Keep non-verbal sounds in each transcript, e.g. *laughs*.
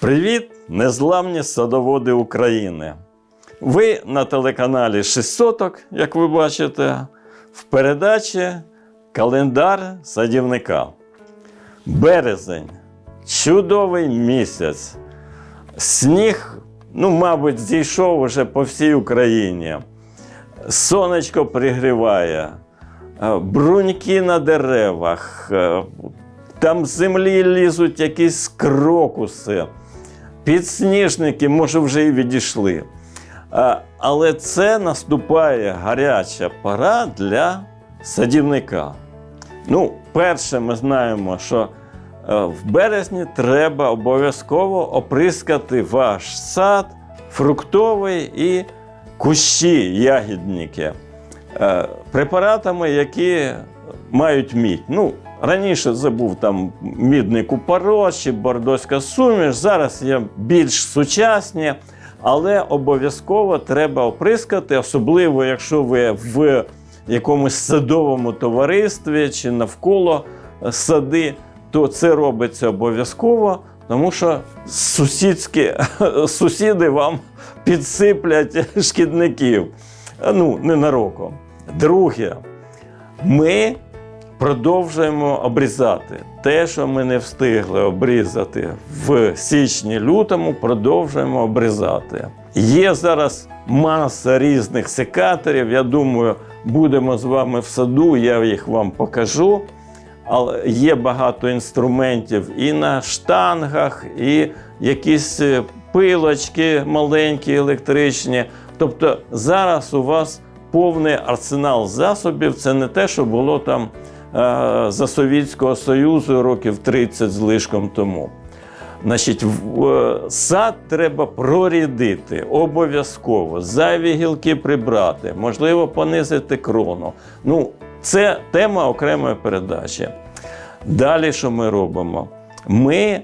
Привіт, незламні садоводи України! Ви на телеканалі 600, як ви бачите, в передачі Календар садівника. Березень. Чудовий місяць. Сніг, ну, мабуть, зійшов уже по всій Україні. Сонечко пригріває, е, бруньки на деревах, е, там з землі лізуть якісь крокуси, підсніжники, може, вже і відійшли. Але це наступає гаряча пора для садівника. Ну, перше, ми знаємо, що е, в березні треба обов'язково оприскати ваш сад, фруктовий і кущі, ягідники е, препаратами, які мають мідь. Ну, раніше забув там мідний купорос чи бордоська суміш. Зараз є більш сучасні, але обов'язково треба оприскати, особливо якщо ви в якомусь садовому товаристві чи навколо сади, то це робиться обов'язково, тому що сусідські *laughs* сусіди вам підсиплять шкідників. Ну, ненароком. Друге, ми продовжуємо обрізати. Те, що ми не встигли обрізати в січні-лютому, продовжуємо обрізати. Є зараз маса різних секаторів. Я думаю, будемо з вами в саду, я їх вам покажу. Але є багато інструментів і на штангах, і якісь е, пилочки маленькі, електричні. Тобто зараз у вас повний арсенал засобів. Це не те, що було там за Совєтського Союзу років 30 з лишком тому. Значить, е, сад треба прорідити обов'язково, зайві гілки прибрати, можливо, понизити крону. Ну, це тема окремої передачі. Далі, що ми робимо? Ми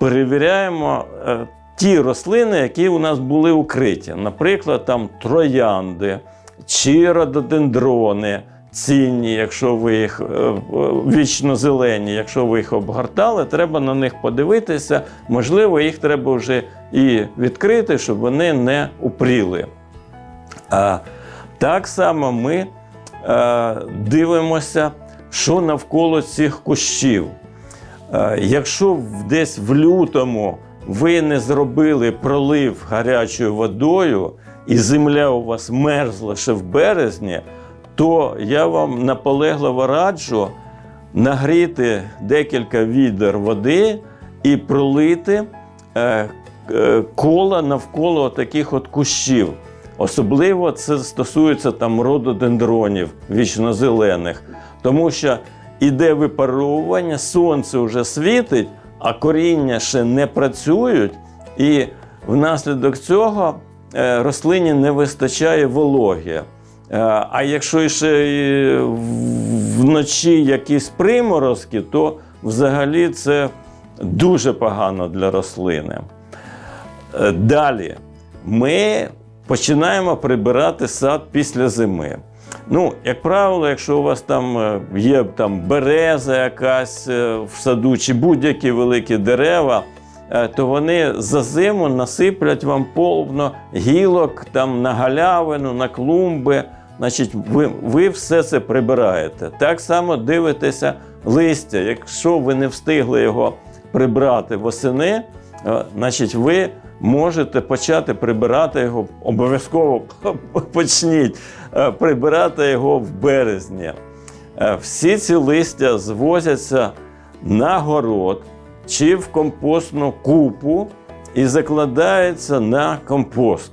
перевіряємо е, ті рослини, які у нас були укриті. Наприклад, там троянди чи рододендрони цінні, якщо ви їх е, вічно зелені, якщо ви їх обгортали, треба на них подивитися. Можливо, їх треба вже і відкрити, щоб вони не упріли. А, так само ми е, дивимося, що навколо цих кущів. Е, якщо десь в лютому ви не зробили пролив гарячою водою, і земля у вас мерзла ще в березні, то я вам наполегливо раджу нагріти декілька відер води і пролити е, е, кола навколо таких от кущів. Особливо це стосується там рододендронів вічнозелених, тому що іде випаровування, сонце вже світить, а коріння ще не працюють, і внаслідок цього е, рослині не вистачає вологи. Е, А якщо ще вночі якісь приморозки, то взагалі це дуже погано для рослини. Е, Далі ми починаємо прибирати сад після зими. Ну, як правило, якщо у вас там е, є там береза якась в саду чи будь-які великі дерева, то вони за зиму насиплять вам повно гілок там на галявину, на клумби. Значить, ви, ви все це прибираєте. Так само дивитеся листя. Якщо ви не встигли його прибрати восени, е, значить, ви можете почати прибирати його, обов'язково *laughs* почніть е, прибирати його в березні. Е, Всі ці листя звозяться на город чи в компостну купу і закладаються на компост.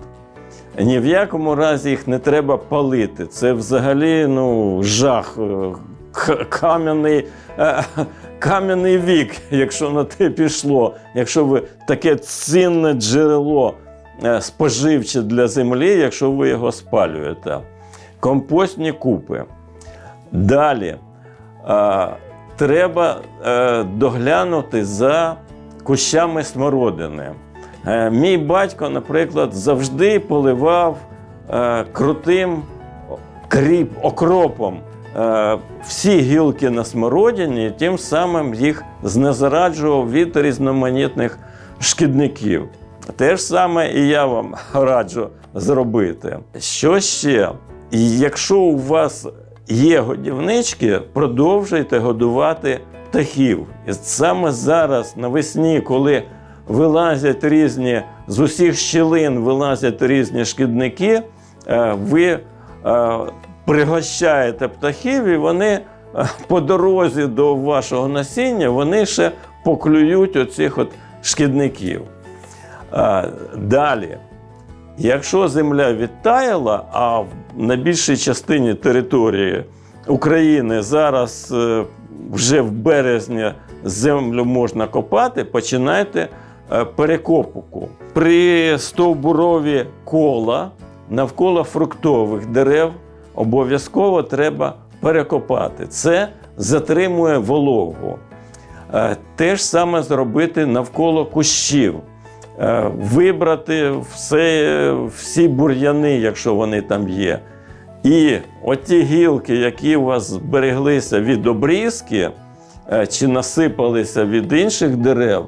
Ні в якому разі їх не треба палити. Це взагалі ну, жах, е, кам'яний, е, кам'яний вік, якщо на те пішло. Якщо ви таке цінне джерело е, споживче для землі, якщо ви його спалюєте. Компостні купи. Далі треба доглянути за кущами смородини. Е, мій батько, наприклад, завжди поливав е, крутим кріп, окропом е, всі гілки на смородині, тим самим їх знезараджував від різноманітних шкідників. Те ж саме і я вам *laughs* раджу зробити. Що ще? Якщо у вас є годівнички, продовжуйте годувати птахів. І саме зараз, навесні, коли вилазять різні з усіх щілин вилазять різні шкідники, е, ви е, пригощаєте птахів, і вони е, по дорозі до вашого насіння вони ще поклюють оцих от шкідників. Далі, якщо земля відтаяла, а на більшій частині території України зараз вже в березні землю можна копати, починайте е, перекопку. При стовбурові кола навколо фруктових дерев обов'язково треба перекопати. Це затримує вологу. Е, Те ж саме зробити навколо кущів. Е, Вибрати все, всі бур'яни, якщо вони там є. І оті гілки, які у вас збереглися від обрізки чи насипалися від інших дерев,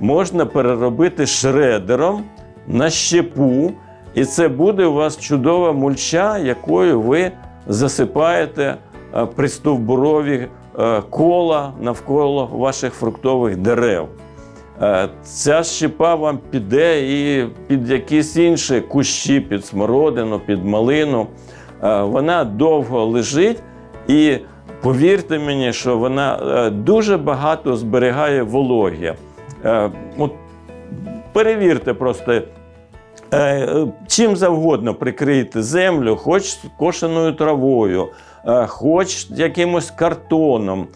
можна переробити шредером на щепу, і це буде у вас чудова мульча, якою ви засипаєте е, пристовбурові е, кола навколо ваших фруктових дерев. Е, Ця щепа вам піде і під якісь інші кущі, під смородину, під малину. Вона довго лежить, і повірте мені, що вона дуже багато зберігає вологі. Е, От перевірте просто. Е, Чим завгодно прикрийте землю, хоч кошеною травою, е, хоч якимось картоном.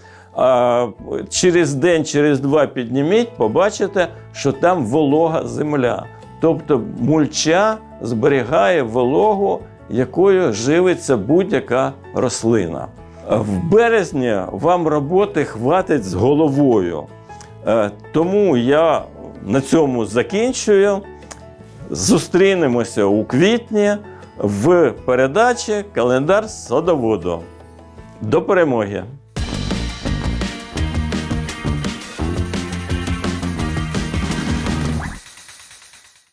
Через день, через два підніміть, побачите, що там волога земля. Тобто мульча зберігає вологу, якою живиться будь-яка рослина. В березні вам роботи хватить з головою. Е, Тому я на цьому закінчую. Зустрінемося у квітні в передачі Календар садоводу. До перемоги!